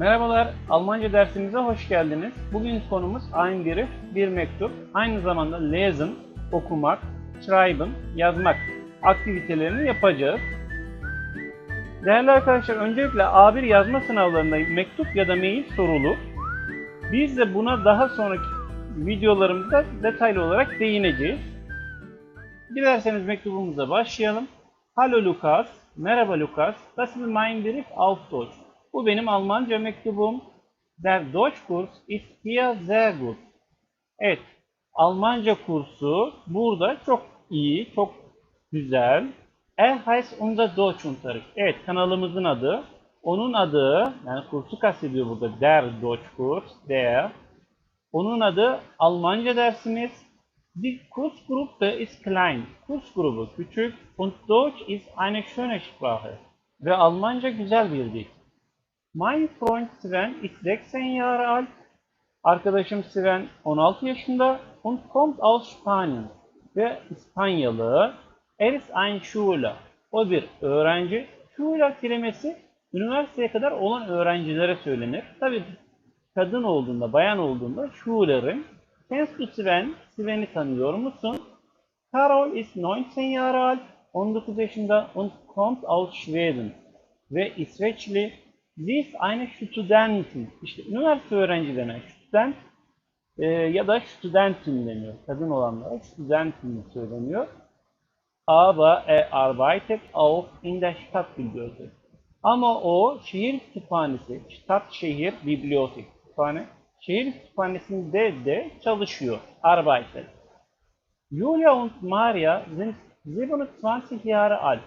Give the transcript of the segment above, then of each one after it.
Merhabalar, Almanca dersimize hoş geldiniz. Bugün konumuz ein Brief, bir mektup. Aynı zamanda lesen, okumak, schreiben, yazmak aktivitelerini yapacağız. Değerli arkadaşlar, öncelikle A1 yazma sınavlarında mektup ya da mail sorulu. Biz de buna daha sonraki videolarımızda detaylı olarak değineceğiz. Dilerseniz mektubumuza başlayalım. Hallo Lukas, merhaba Lukas, das ist mein Brief auf Deutsch. Bu benim Almanca mektubum. Der Deutschkurs ist hier sehr gut. Evet, Almanca kursu burada çok iyi, çok güzel. Er heißt unser Deutschunterricht. Evet, kanalımızın adı. Onun adı, yani kursu kastediyor burada. Der Deutschkurs, der. Onun adı Almanca dersimiz. Die Kursgruppe ist klein. Kurs grubu küçük. Und Deutsch ist eine schöne Sprache. Ve Almanca güzel bir dil. Mein Freund Sven ist 16 Jahre alt. Arkadaşım Sven 16 yaşında und kommt aus Spanien. Ve İspanyalı. Er ist ein Schüler. O bir öğrenci. Schüler kelimesi üniversiteye kadar olan öğrencilere söylenir. Tabi kadın olduğunda, bayan olduğunda Schüler'in. Kennst du Sven? Sven'i tanıyor musun? Carol ist 19 Jahre alt. 19 yaşında und kommt aus Schweden. Ve İsveçli. İst eine Studentin. İşte üniversite öğrenci demek. Student e, ya da Studentin deniyor. Kadın olanlara Studentin söyleniyor. Aber er arbeitet auch in der Stadtbibliothek. Ama o şehir kütüphanesi, Stadtşehir Bibliothek kütüphane, şehir kütüphanesinde de çalışıyor. Arbeitet. Julia und Maria sind 27 Jahre alt.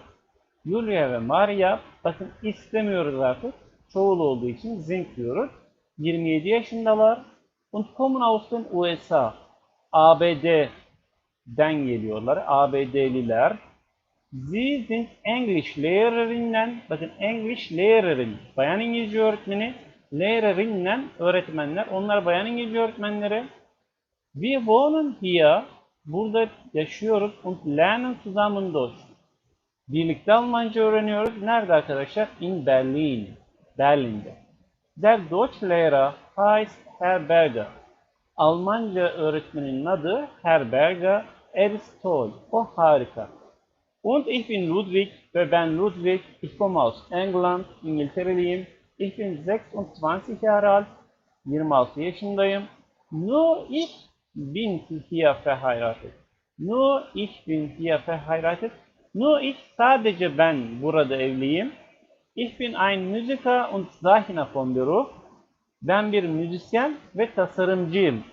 Julia ve Maria, bakın istemiyoruz artık. Çoğul olduğu için sind diyoruz. 27 yaşındalar. Und kommen aus den USA. ABD'den geliyorlar. ABD'liler. Sie sind English Lehrerinnen. Bakın English Lehrerin. Bayan İngilizce öğretmeni. Lehrerinnen öğretmenler. Onlar bayan İngilizce öğretmenleri. Wir wohnen hier. Burada yaşıyoruz. Und lernen zusammen Deutsch. Birlikte Almanca öğreniyoruz. Nerede arkadaşlar? In Berlin. Berlin'de. Der Deutschlehrer heißt Herr Berger. Almanca öğretmeninin adı Herr Berger. Er ist toll. O harika. Und ich bin Ludwig ve ben Ludwig. Ich komme aus England. İngiltereliyim. Ich bin 26 Jahre alt. 26 yaşındayım. Nur ich bin hier verheiratet. Nur ich bin hier verheiratet. Nur ich sadece ben burada evliyim. Ich bin ein Musiker und Zeichner von Beruf. Ben bir müzisyen ve tasarımcıyım.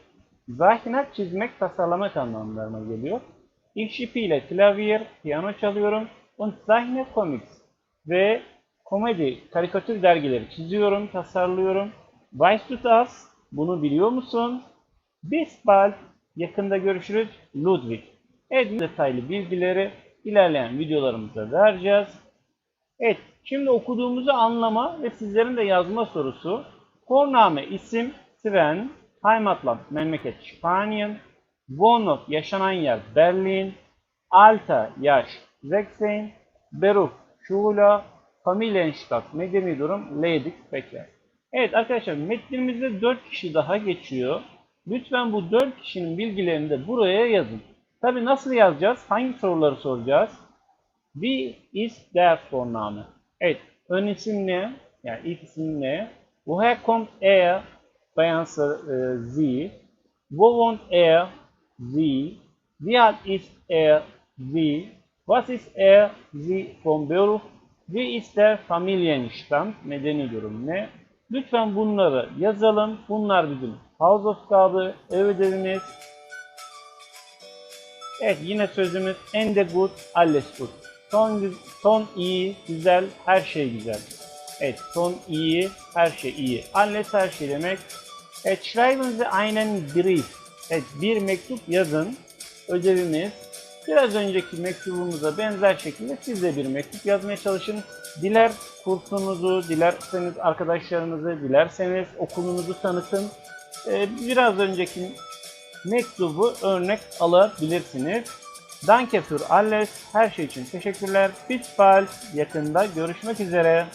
Zeichner çizmek, tasarlamak anlamlarına geliyor. Ich spiele Klavier, piyano çalıyorum. Und zeichne Comics. Ve komedi, karikatür dergileri çiziyorum, tasarlıyorum. Weißt du das? Bunu biliyor musun? Bis bald. Yakında görüşürüz. Ludwig. Evet, detaylı bilgileri ilerleyen videolarımızda vereceğiz. Evet, şimdi okuduğumuzu anlama ve sizlerin de yazma sorusu. Korname isim Sven, Heimatland memleket Spanien, Wohnort yaşanan yer Berlin, Alter yaş 16, Beruf Schule, Familienstadt medeni durum Leydig bekler. Evet arkadaşlar metnimizde 4 kişi daha geçiyor. Lütfen bu 4 kişinin bilgilerini de buraya yazın. Tabi nasıl yazacağız? Hangi soruları soracağız? Wie ist der Vorname? Evet, ön isim ne? Yani ilk isim ne? Woher kommt er? Bayansa e, sie. Wo wohnt er? Sie. Wie alt ist er? Sie. Was ist er? Sie vom Beruf. Wie ist der Familienstand? Medeni durum ne? Lütfen bunları yazalım. Bunlar bizim hausaufgabe, ev ödevimiz. Evet yine sözümüz ende gut, alles gut. Son, gü- son iyi, güzel, her şey güzel. Evet son iyi, her şey iyi. Alles her şey demek. Evet schreiben Sie einen Brief. Evet bir mektup yazın. Ödevimiz. Biraz önceki mektubumuza benzer şekilde siz de bir mektup yazmaya çalışın. Diler kursunuzu, dilerseniz arkadaşlarınızı, dilerseniz okulunuzu tanıtın. Ee, biraz önceki mektubu örnek alabilirsiniz. Danke für alles. Her şey için teşekkürler. Bis bald. Yakında görüşmek üzere.